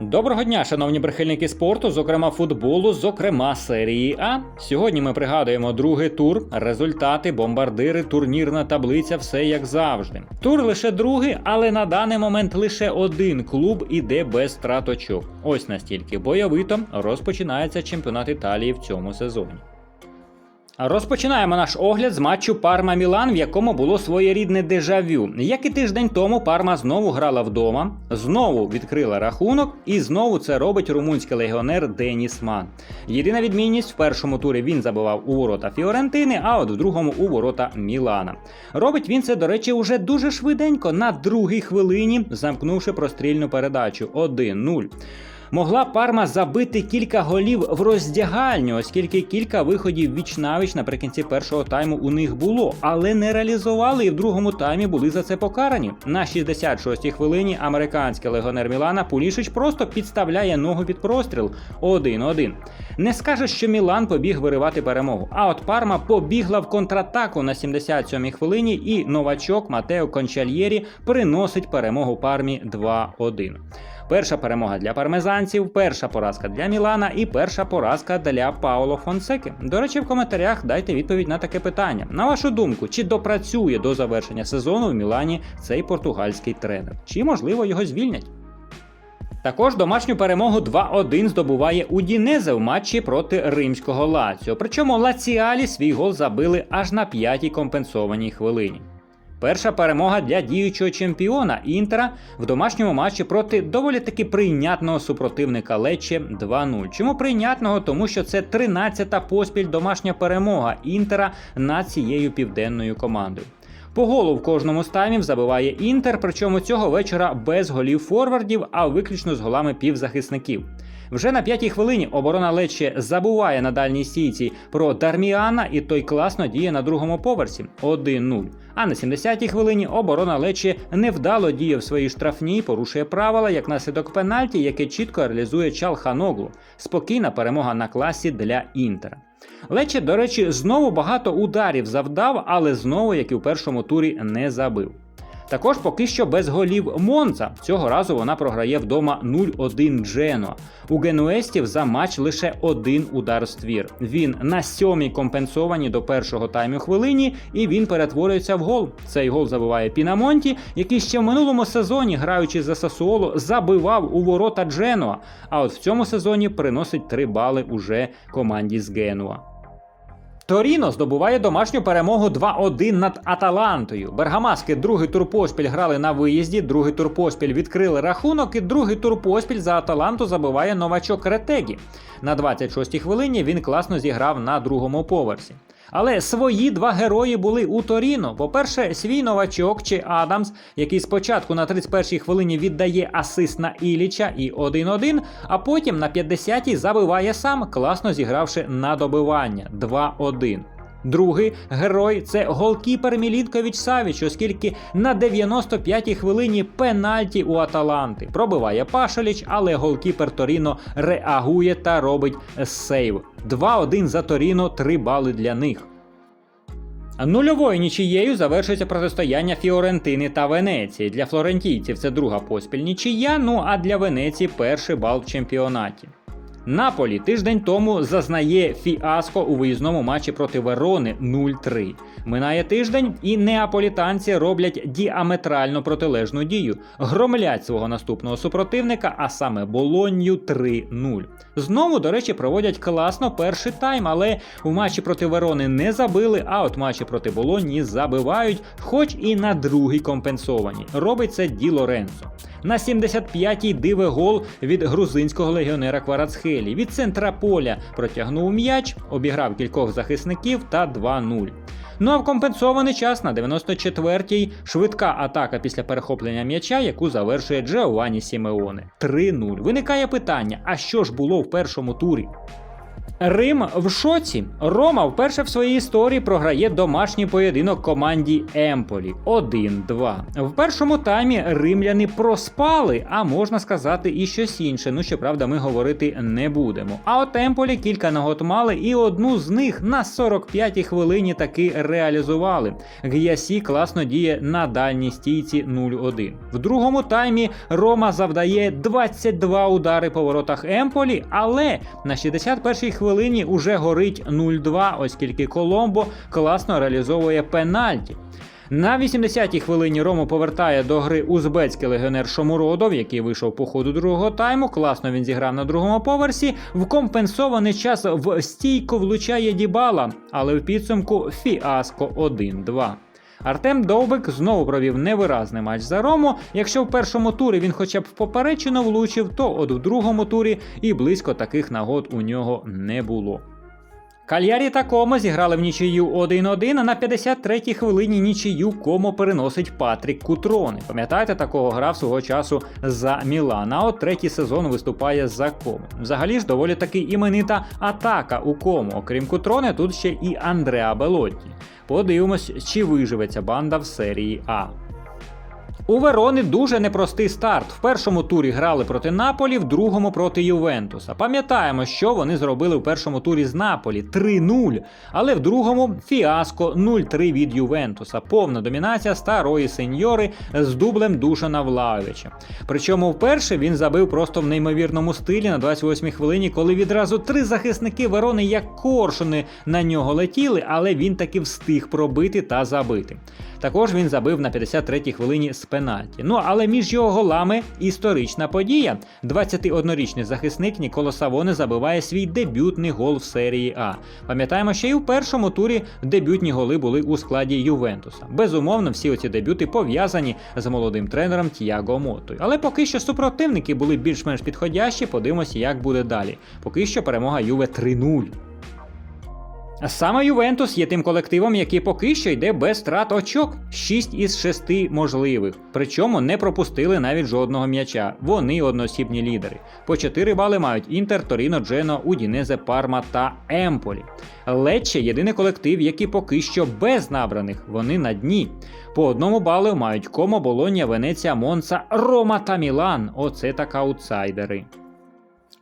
Доброго дня, шановні прихильники спорту, зокрема футболу, зокрема серії А. Сьогодні ми пригадуємо другий тур, результати, бомбардири, турнірна таблиця, все як завжди. Тур лише другий, але на даний момент лише один клуб іде без втрат очок. Ось настільки бойовито розпочинається чемпіонат Італії в цьому сезоні. Розпочинаємо наш огляд з матчу Парма Мілан, в якому було своєрідне дежавю. Як і тиждень тому, Парма знову грала вдома, знову відкрила рахунок, і знову це робить румунський легіонер Деніс Ман. Єдина відмінність в першому турі він забивав у ворота Фіорентини, а от в другому у ворота Мілана. Робить він це, до речі, уже дуже швиденько на другій хвилині, замкнувши прострільну передачу 1-0. Могла Парма забити кілька голів в роздягальню, оскільки кілька виходів віч-навіч наприкінці першого тайму у них було, але не реалізували і в другому таймі були за це покарані. На 66-й хвилині американський легіонер Мілана Пулішич просто підставляє ногу під простріл 1-1. Не скаже, що Мілан побіг виривати перемогу. А от Парма побігла в контратаку на 77-й хвилині, і новачок Матео Кончальєрі приносить перемогу Пармі 2-1. Перша перемога для пармезанців, перша поразка для Мілана і перша поразка для Пауло Фонсеки. До речі, в коментарях дайте відповідь на таке питання. На вашу думку, чи допрацює до завершення сезону в Мілані цей португальський тренер? Чи можливо його звільнять? Також домашню перемогу 2-1 здобуває Удінезе в матчі проти римського Лаціо. Причому Лаціалі свій гол забили аж на п'ятій компенсованій хвилині. Перша перемога для діючого чемпіона Інтера в домашньому матчі проти доволі таки прийнятного супротивника Лече 2-0. Чому прийнятного? Тому що це 13-та поспіль домашня перемога Інтера над цією південною командою. По голу в кожному з таймів забиває Інтер, причому цього вечора без голів форвардів, а виключно з голами півзахисників. Вже на п'ятій хвилині оборона Лече забуває на дальній стійці про Дарміана, і той класно діє на другому поверсі 1-0. А на 70-й хвилині оборона Лечі невдало діє в своїй штрафній, порушує правила як наслідок пенальті, яке чітко реалізує Чалханоглу. Спокійна перемога на класі для Інтера. Лече, до речі, знову багато ударів завдав, але знову, як і в першому турі, не забив. Також поки що без голів Монца. Цього разу вона програє вдома 0-1 Дженуа. У генуестів за матч лише один удар ствір. Він на сьомій компенсовані до першого тайму хвилині, і він перетворюється в гол. Цей гол забиває Пінамонті, який ще в минулому сезоні, граючи за Сасуоло, забивав у ворота Дженуа. А от в цьому сезоні приносить 3 бали уже команді з Генуа. Торіно здобуває домашню перемогу 2-1 над Аталантою. Бергамаски другий тур поспіль грали на виїзді, другий тур поспіль відкрили рахунок, і другий тур поспіль за Аталанту забиває новачок Ретегі. На 26-й хвилині він класно зіграв на другому поверсі. Але свої два герої були у Торіно. По-перше, свій новачок чи Адамс, який спочатку на 31-й хвилині віддає асист на Іліча і 1-1, а потім на 50-й забиває сам, класно зігравши на добивання 2-1. Другий герой це голкіпер Мілінкович Савіч, оскільки на 95-й хвилині пенальті у Аталанти пробиває Пашаліч, але голкіпер Торіно реагує та робить сейв. 2-1 за Торіно, 3 бали для них. Нульовою нічією завершується протистояння Фіорентини та Венеції. Для флорентійців це друга поспіль нічия, ну а для Венеції перший бал в чемпіонаті. Наполі тиждень тому зазнає фіаско у виїзному матчі проти Верони 0-3. Минає тиждень, і неаполітанці роблять діаметрально протилежну дію. Громлять свого наступного супротивника, а саме Болонью 3-0. Знову, до речі, проводять класно перший тайм, але у матчі проти Верони не забили, а от матчі проти Болоньї забивають, хоч і на другій компенсовані. Робить це Ді Лоренцо. На 75-й диве гол від грузинського легіонера Кварацхелі. Від центра поля протягнув м'яч, обіграв кількох захисників та 2-0. Ну а в компенсований час на 94-й швидка атака після перехоплення м'яча, яку завершує Джеованні Сімеоне. 3-0. Виникає питання: а що ж було в першому турі? Рим в шоці. Рома вперше в своїй історії програє домашній поєдинок команді Емполі 1-2. В першому таймі римляни проспали, а можна сказати і щось інше. Ну щоправда, ми говорити не будемо. А от Емполі кілька нагод мали, і одну з них на 45-й хвилині таки реалізували. Г'ясі класно діє на дальній стійці 0-1. В другому таймі Рома завдає 22 удари по воротах Емполі, але на 61-й хвилині уже горить 0-2, оскільки Коломбо класно реалізовує пенальті. На 80-й хвилині Рому повертає до гри узбецький легіонер Шомуродов, який вийшов по ходу другого тайму. Класно він зіграв на другому поверсі. В компенсований час в стійку влучає Дібала, але в підсумку фіаско 1-2. Артем Довбик знову провів невиразний матч за Рому. Якщо в першому турі він хоча б поперечину влучив, то от в другому турі і близько таких нагод у нього не було. Кальярі та Комо зіграли в нічию 1-1, а на 53-й хвилині нічию Комо переносить Патрік Кутрони. Пам'ятаєте, такого грав свого часу за Мілан, а от третій сезон виступає за Комо. Взагалі ж доволі таки іменита атака у Комо. Окрім Кутрони, тут ще і Андреа Белотті. Подивимось, чи виживе ця банда в серії А. У Верони дуже непростий старт. В першому турі грали проти Наполі, в другому проти Ювентуса. Пам'ятаємо, що вони зробили в першому турі з Наполі 3-0, але в другому фіаско 0-3 від Ювентуса. Повна домінація старої сеньори з дублем Душана Влаовича. Причому вперше він забив просто в неймовірному стилі на 28-й хвилині, коли відразу три захисники Верони як коршуни на нього летіли, але він таки встиг пробити та забити. Також він забив на 53-й хвилині з пенальті. Ну але між його голами історична подія. 21-річний захисник Ніколо Савоне забиває свій дебютний гол в серії А. Пам'ятаємо, що і в першому турі дебютні голи були у складі Ювентуса. Безумовно, всі оці дебюти пов'язані з молодим тренером Тіаго Мотою. Але поки що супротивники були більш-менш підходящі. Подивимося, як буде далі. Поки що перемога Юве 3-0. Саме Ювентус є тим колективом, який поки що йде без страт очок 6 із 6 можливих. Причому не пропустили навіть жодного м'яча. Вони одноосібні лідери. По 4 бали мають Інтер, Торіно, Джено, Удінезе, Парма та Емполі. Лечче єдиний колектив, який поки що без набраних. Вони на дні. По одному балу мають Комо, Болонія, Венеція, Монца, Рома та Мілан. Оце так аутсайдери.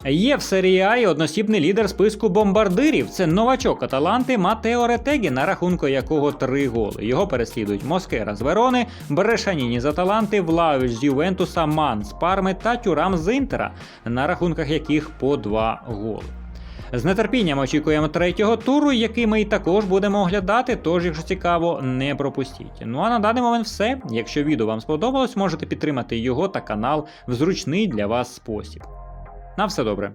Є в серії А односібний лідер списку бомбардирів. Це новачок Аталанти Матео Ретегі, на рахунку якого три голи. Його переслідують Москера з Верони, Брешаніні з Аталанти, Влавіч з Ювентуса, Ман з Парми та Тюрам з Інтера, на рахунках яких по два голи. З нетерпінням очікуємо третього туру, який ми і також будемо оглядати, тож, якщо цікаво, не пропустіть. Ну а на даний момент все. Якщо відео вам сподобалось, можете підтримати його та канал в зручний для вас спосіб. На все добре.